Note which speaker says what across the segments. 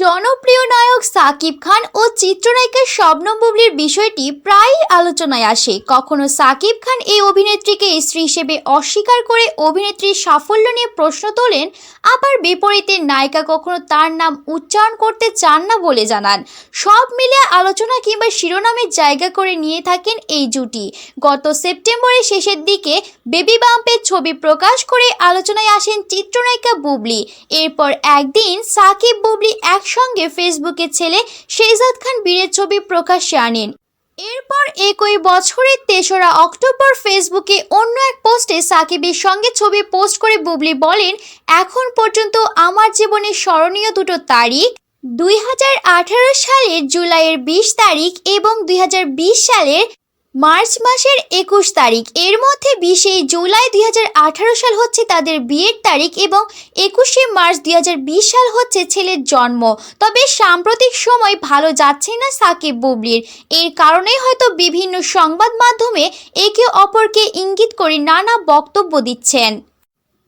Speaker 1: জনপ্রিয় নায়ক সাকিব খান ও চিত্রনায়িকা শবনম বুবলির বিষয়টি প্রায়ই আলোচনায় আসে। কখনো সাকিব খান এই অভিনেত্রীকে স্ত্রী হিসেবে অস্বীকার করে অভিনেত্রীর সাফল্য নিয়ে প্রশ্ন তোলেন, আবার বিপরীতে নায়িকা কখনো তার নাম উচ্চারণ করতে চান না বলে জানান। সব মিলে আলোচনা কিংবা শিরোনামের জায়গা করে নিয়ে থাকেন এই জুটি। গত সেপ্টেম্বরের শেষের দিকে বেবি বাম্পের ছবি প্রকাশ করে আলোচনায় আসেন চিত্রনায়িকা বুবলি। এরপর একদিন সাকিব বুবলি একসঙ্গে ফেসবুকে ছেলে শেহজাদ খান বীরের ছবি প্রকাশ্যে আনেন। এরপর একই বছরের তেসরা অক্টোবর ফেসবুকে অন্য এক পোস্টে সাকিবের সঙ্গে ছবি পোস্ট করে বুবলি বলেন, এখন পর্যন্ত আমার জীবনের স্মরণীয় দুটো তারিখ, দুই হাজার আঠারো সালের জুলাইয়ের বিশ তারিখ এবং দুই হাজার বিশ সালের মার্চ মাসের একুশ তারিখ। এর মধ্যে বিশে জুলাই দুই হাজার আঠারো সাল হচ্ছে তাদের বিয়ের তারিখ এবং একুশে মার্চ দুই হাজার বিশ সাল হচ্ছে ছেলের জন্ম। তবে সাম্প্রতিক সময় ভালো যাচ্ছে না সাকিব বুবলির। এর কারণে হয়তো বিভিন্ন সংবাদ মাধ্যমে একে অপরকে ইঙ্গিত করে নানা বক্তব্য দিচ্ছেন।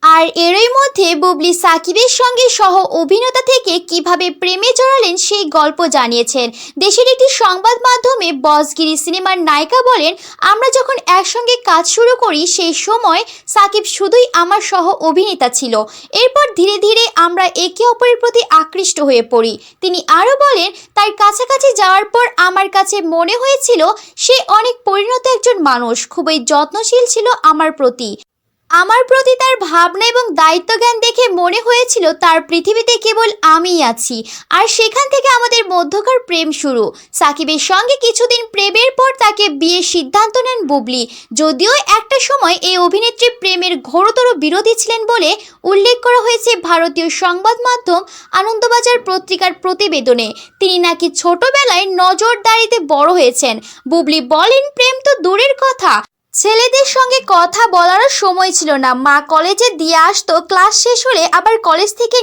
Speaker 1: আর এরই মধ্যে বুবলি সাকিবের সঙ্গে সহ অভিনেতা থেকে কীভাবে প্রেমে জড়ালেন সেই গল্প জানিয়েছেন। দেশের একটি সংবাদ মাধ্যমে বসগিরি সিনেমার নায়িকা বলেন, আমরা যখন একসঙ্গে কাজ শুরু করি, সেই সময় সাকিব শুধুই আমার সহ অভিনেতা ছিল। এরপর ধীরে ধীরে আমরা একে অপরের প্রতি আকৃষ্ট হয়ে পড়ি। তিনি আরও বলেন, তার কাছাকাছি যাওয়ার পর আমার কাছে মনে হয়েছিল, সে অনেক পরিণত একজন মানুষ। খুবই যত্নশীল ছিল আমার প্রতি। আমার প্রতি তার ভাবনা এবং দায়িত্বজ্ঞান দেখে মনে হয়েছিল তার পৃথিবীতে কেবল আমিই আছি। আর সেখান থেকে আমাদের মধ্যকার প্রেম শুরু। সাকিবের সঙ্গে কিছুদিন প্রেমের পর তাকে বিয়ের সিদ্ধান্ত নেন বুবলি। যদিও একটা সময় এই অভিনেত্রী প্রেমের ঘোরতর বিরোধী ছিলেন বলে উল্লেখ করা হয়েছে ভারতীয় সংবাদ মাধ্যম আনন্দবাজার পত্রিকার প্রতিবেদনে। তিনি নাকি ছোটবেলায় নজরদারিতে বড় হয়েছেন। বুবলি বলেন, প্রেম তো দূরের কথা। ছেলেদের সঙ্গে কথা বলার সময় ছিল না। মা কলেজে দিয়ে আসতো ক্লাস শেষ হলে আবার কলেজ থেকে